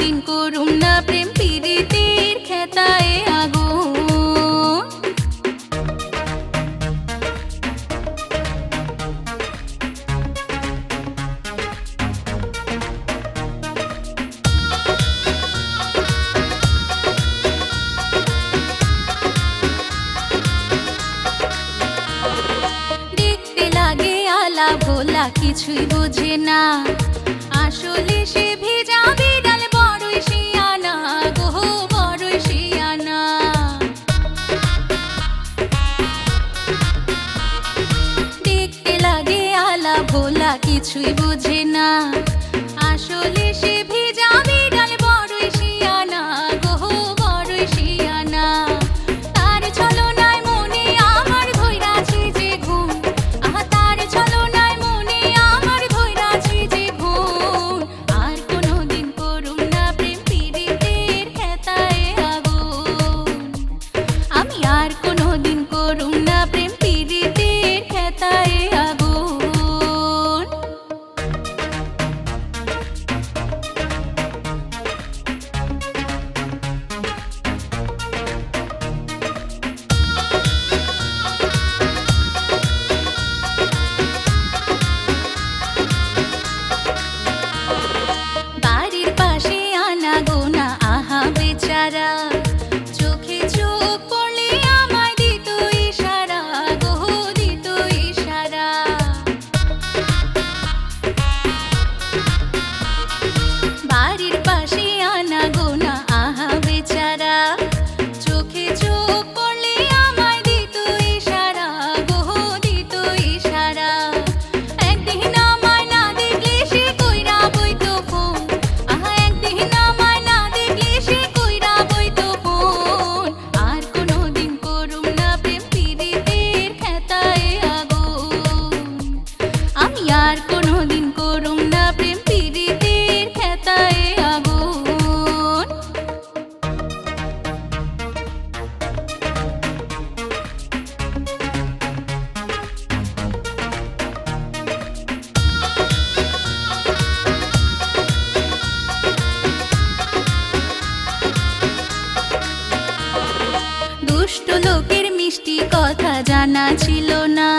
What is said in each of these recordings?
দিন করুম না প্রেম পীড়িতের খেতায় দেখতে লাগে আলা ভোলা, কিছুই বোঝে না। আসলে সে কিছুই বুঝে না। দুষ্ট লোকের মিষ্টি কথা জানা ছিল না।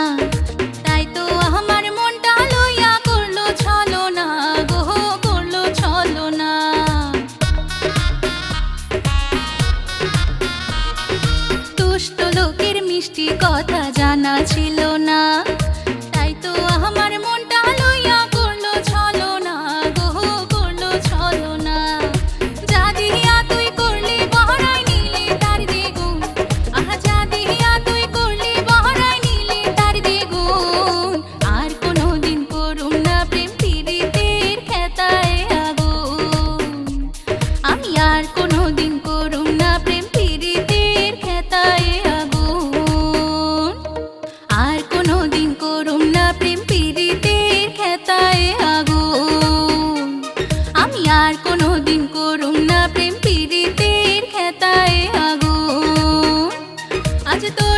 দিন করুন না প্রেম পীড়িতের খেতায় আগো। আজ তো